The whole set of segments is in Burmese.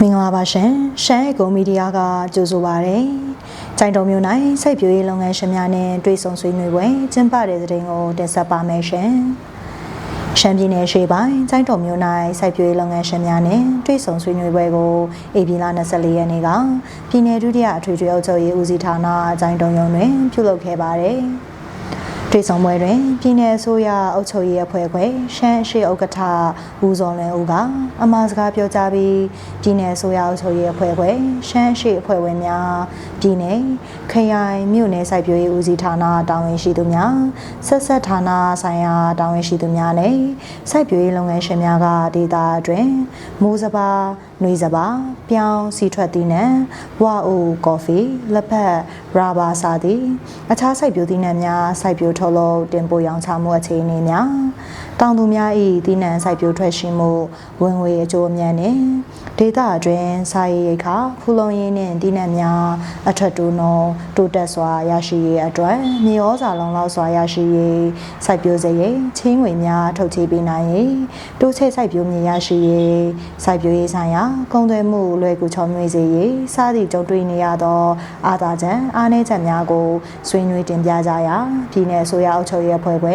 မင်္ဂလာပါရှင်ရှမ်းအကူမီဒီယာကကြိုဆိုပါရစေ။ကြိုင်တော်မျိုး၌စိုက်ပျိုးရေးလုပ်ငန်းရှင်များနဲ့တွေ့ဆုံဆွေးနွေးပွဲကျင်းပတဲ့တဲ့တင်ကိုတင်ဆက်ပါမယ်ရှင်။ရှမ်းပြည်နယ်ရှေ့ပိုင်းကြိုင်တော်မျိုး၌စိုက်ပျိုးရေးလုပ်ငန်းရှင်များနဲ့တွေ့ဆုံဆွေးနွေးပွဲကိုဧပြီလ24ရက်နေ့ကပြည်내ဒုတိယအထွေထွေအုပ်ချုပ်ရေးဦးစီးဌာနကြိုင်တော်ရုံတွင်ပြုလုပ်ခဲ့ပါတယ်။ တွေ့ဆုံပွဲတွင်ပြည်내အစိုးရအုပ်ချုပ်ရေးအဖွဲ့ခွဲရှမ်းအရှိဥက္ကဋ္ဌဦးစောလွင်ဦးကအမှားစကားပြောကြားပြီးပြည်내အစိုးရအုပ်ချုပ်ရေးအဖွဲ့ခွဲရှမ်းအရှိအဖွဲ့ဝင်များပြည်내ခရိုင်မြို့နယ်စိုက်ပျိုးရေးဦးစီးဌာနတာဝန်ရှိသူများဆက်ဆက်ဌာနဆိုင်ရာတာဝန်ရှိသူများနဲ့စိုက်ပျိုးရေးလုပ်ငန်းရှင်များကဒေသအတွင်းမိုးစပါးနှွေစပါးပြောင်းစီထွက်သီးနှံဝအိုကော်ဖီလက်ဖက်ရာဘာစာသည်အခြားစိုက်ပျိုးသီးနှံများစိုက်ပျိုးထုတ် တ်လုပ်တင်ပို့ရောင်းချမှုအခြေအနေများ တောင်သူများ၏သီးနှံစိုက်ပျိုးထွက်ရှိမှုဝင်ငွေအကျိုးအမြတ်နှင့်ဒေသအတွင်းစာရေးရိတ်ခဖူလုံရင်းနှင့်သီးနှံများအထက်တိုးနှုန်းတိုးတက်စွာရရှိရေးအတွက်မြေဩဇာလုံလောက်စွာရရှိရေးစိုက်ပျိုးစေရေးချင်းငွေများထုတ်ချေပေးနိုင်ရေးတိုးချဲ့စိုက်ပျိုးမြေရရှိရေးစိုက်ပျိုးရေးဆိုင်ရာကုန်သွယ်မှုလွယ်ကူချောမွေ့စေရေးစသည့်ကြုံတွေ့နေရသောအာသာချက်အားနည်းချက်များကိုဆွေးနွေးတင်ပြကြရာပြည်내အစိုးရအုပ်ချုပ်ရေးအဖွဲ့ခွဲ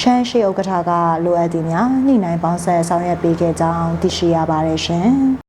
ရှမ်းရှိဥက္ကဋ္ဌကလိုအပ်သည်များညှိနှိုင်းပေါင်းဆက်ဆောင်ရွက်ပေးခဲ့ကြောင်းသိရှိရပါတယ်ရှင်